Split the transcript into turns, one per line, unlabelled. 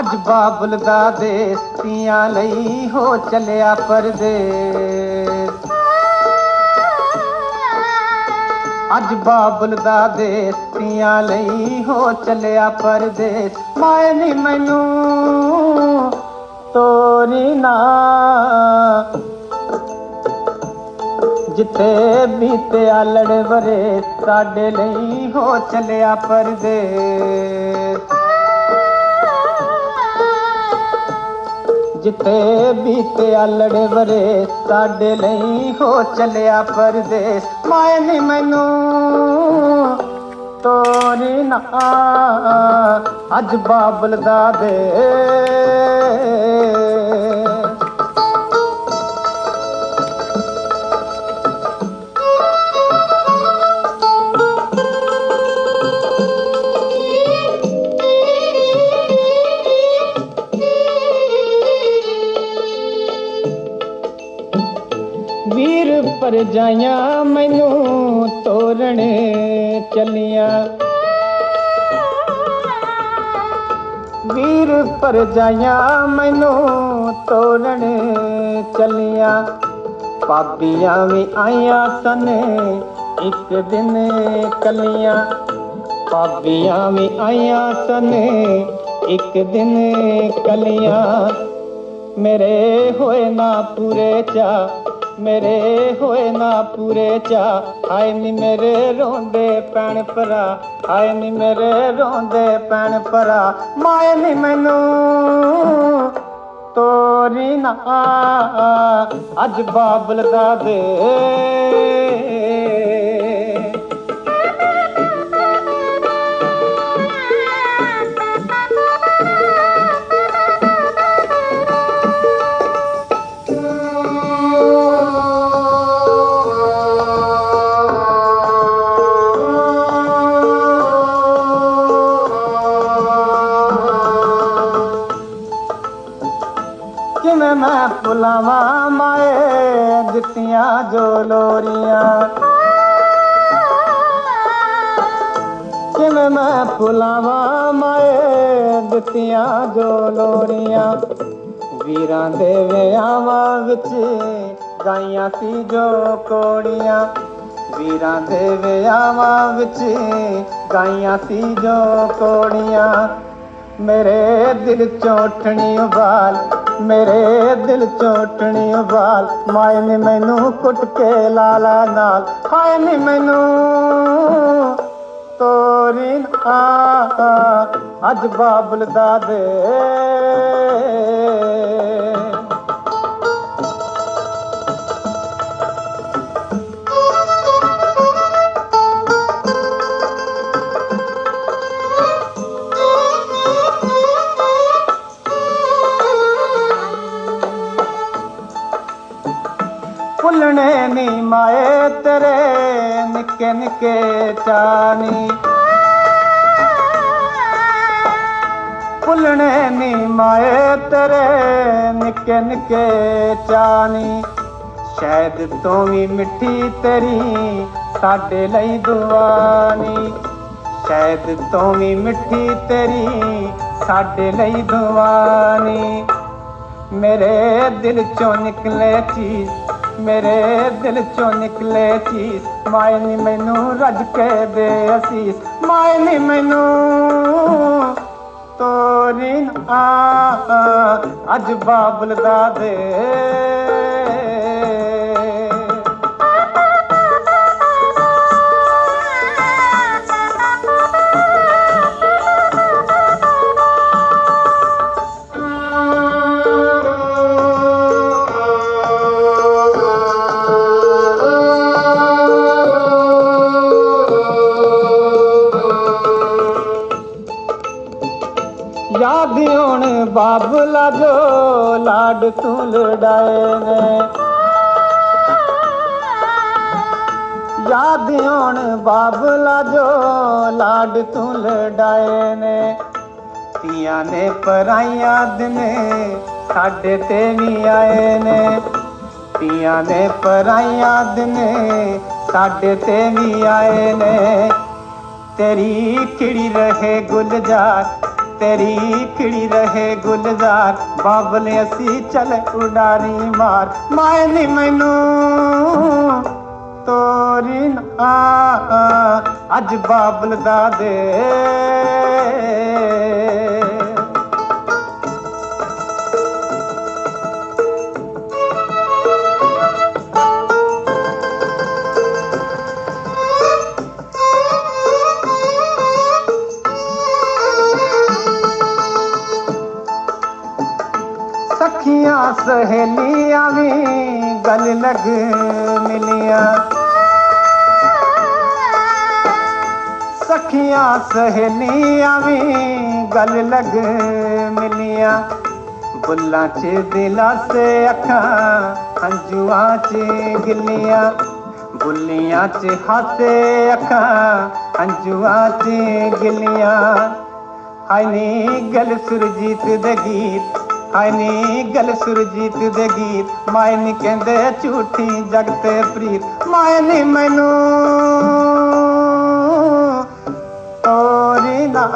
ਅੱਜ ਬਾਬਲ ਦਾ ਦੇਸ ਤੀਆਂ ਲਈ ਹੋ ਚੱਲਿਆ ਪਰਦੇਸ। ਅੱਜ ਬਾਬਲ ਦਾ ਦੇਸ ਤੀਆਂ ਲਈ ਹੋ ਚੱਲਿਆ ਪਰਦੇਸ। ਮਾਏ ਨੀ ਮੈਨੂੰ ਤੋਰੀ ਨਾ। ਜਿੱਥੇ ਬੀਤਿਆ ਲੜਵਰੇ ਸਾਡੇ ਲਈ ਹੋ ਚੱਲਿਆ ਪਰਦੇਸ। ਜਿੱਥੇ ਬੀਤਿਆ ਲੜਵਰੇ ਸਾਡੇ ਲਈ ਹੋ ਚੱਲਿਆ ਪਰਦੇਸ। ਮਾਏ ਨੀ ਮੈਨੂੰ ਤੋਰੀ ਨਾ, ਅੱਜ ਬਾਬਲ ਦਾ ਦੇ ਪਰਜਾਈਆਂ ਮੈਨੂੰ ਤੋਰਣ ਚੱਲੀਆਂ। ਵੀਰ ਪਰਜਾਈਆਂ ਮੈਨੂੰ ਤੋਰਣ ਚੱਲੀਆਂ। ਪਾਪੀਆਂ ਵੀ ਆਈਆਂ ਸਨ, ਇੱਕ ਦਿਨ ਕੱਲੀਆਂ। ਪਾਪੀਆਂ ਵੀ ਆਈਆਂ ਸਨ, ਇੱਕ ਦਿਨ ਕੱਲੀਆਂ। ਮੇਰੇ ਹੋਏ ਨਾ ਪੂਰੇ ਚਾ ਮੇਰੇ ਹੋਏ ਨਾ ਪੂਰੇ ਚਾ। ਹਾਏ ਨੀ ਮੇਰੇ ਰੋਂਦੇ ਪੈਣ ਭਰਾ। ਹਾਏ ਨੀ ਮੇਰੇ ਰੋਂਦੇ ਪੈਣ ਭਰਾ। ਮਾਏ ਨੀ ਮੈਨੂੰ ਤੋਰੀ ਨਾ। ਅੱਜ ਬਾਬਲ ਦਾ ਦੇ ਕਿਵੇਂ ਮੈਂ ਭੁਲਾਵਾਂ ਮਾਏ ਦਿੱਤੀਆਂ ਜੋ ਲੋਰੀਆਂ। ਕਿਵੇਂ ਮੈਂ ਭੁਲਾਵਾਂ ਮਾਏ ਦਿੱਤੀਆਂ ਜੋ ਲੋਰੀਆਂ। ਵੀਰਾਂ ਦੇ ਵਿਆਹਾਂ ਵਿੱਚ ਗਾਈਆਂ ਸੀ ਜੋ ਕੋੜੀਆਂ। ਵੀਰਾਂ ਦੇ ਵਿਆਹਾਂ ਵਿੱਚ ਗਾਈਆਂ ਸੀ ਜੋ ਕੋੜੀਆਂ। ਮੇਰੇ ਦਿਲ ਚੋਂ ਉੱਠਣੀ ਮੇਰੇ ਦਿਲ ਚੋਂ ਉੱਠਣੀ ਉਬਾਲ ਮਾਏ ਨੇ ਮੈਨੂੰ ਕੁੱਟ ਕੇ ਲਾਲਾ ਨਾਲ, ਹਾਏ ਨੀ ਮੈਨੂੰ ਤੋਰੀ ਨਾ। ਅੱਜ ਬਾਬਲ ਦਾ ਦੇ। ਨਿੱਕੇ ਨਿੱਕੇ ਚਾਨੀ। ਭੁੱਲਣੇ ਨੀ ਮਾਏ ਤੇਰੇ ਨਿੱਕੇ ਨਿੱਕੇ ਚਾਨੀ। ਸ਼ਾਇਦ ਤੂੰ ਵੀ ਮਿੱਠੀ ਤੇਰੀ ਸਾਡੇ ਲਈ ਦੁਆਨੀ। ਸ਼ਾਇਦ ਤੂੰ ਵੀ ਮਿੱਠੀ ਤੇਰੀ ਸਾਡੇ ਲਈ ਦੁਆਨੀ। ਮੇਰੇ ਦਿਲ ਚੋਂ ਨਿਕਲੇ ਚੀਜ਼ ਮੇਰੇ ਦਿਲ ਚੋਂ ਨਿਕਲੇ ਚੀਜ਼ ਮਾਏ ਨੀ ਮੈਨੂੰ ਰੱਜ ਕੇ ਦੇ ਅਸੀਸ ਮਾਏ ਨੀ ਮੈਨੂੰ ਤੋਰੀ ਨਾ ਅੱਜ ਬਾਬਲ ਦਾ ਦੇ ਯਾਦ ਹੁਣ ਬਾਬਲਾ ਜੋ ਲਾਡ ਤੂੰ ਲੜਾਏ ਨੇ। ਯਾਦ ਹੁਣ ਬਾਬਲਾ ਜੋ ਲਾਡ ਤੂੰ ਲੜਾਏ ਨੇ। ਤੀਆਂ ਨੇ ਪਰਾਈਆਂ ਦਿਨੇ ਸਾਡੇ ਤੇ ਵੀ ਆਏ ਨੇ। ਤੀਆਂ ਨੇ ਪਰਾਈਆਂ ਦਿਨੇ ਸਾਡੇ ਤੇ ਵੀ ਆਏ ਨੇ। ਤੇਰੀ ਕਿੜੀ ਰਹੇ ਗੁਲਜ਼ਾਰ ਤੇਰੀ ਖਿੜੀ ਰਹੇ ਗੁਲਜ਼ਾਰ। ਬਾਬਲ ਅਸੀਂ ਚੱਲ ਉਡਾਰੀ ਮਾਰ। ਮਾਏ ਨੀ ਮੈਨੂੰ ਤੋਰੀ ਆ। ਅੱਜ ਬਾਬਲ ਦਾ ਦੇ گل لڳ ملي سکي سهيلي گل لڳ ملي بلان چ دل سکان هنجئا چلي بليکان هنجئا چلي اوي گل سرجيت ਹਾਏ ਨੀ ਗਲ ਸੁਰਜੀਤ ਦੇ ਗੀਤ। ਮਾਏ ਨੀ ਕਹਿੰਦੇ ਝੂਠੀ ਜਗ ਤੇ ਪ੍ਰੀਤ। ਮਾਏ ਨੀ ਮੈਨੂੰ ਤੋਰੀ ਨਾ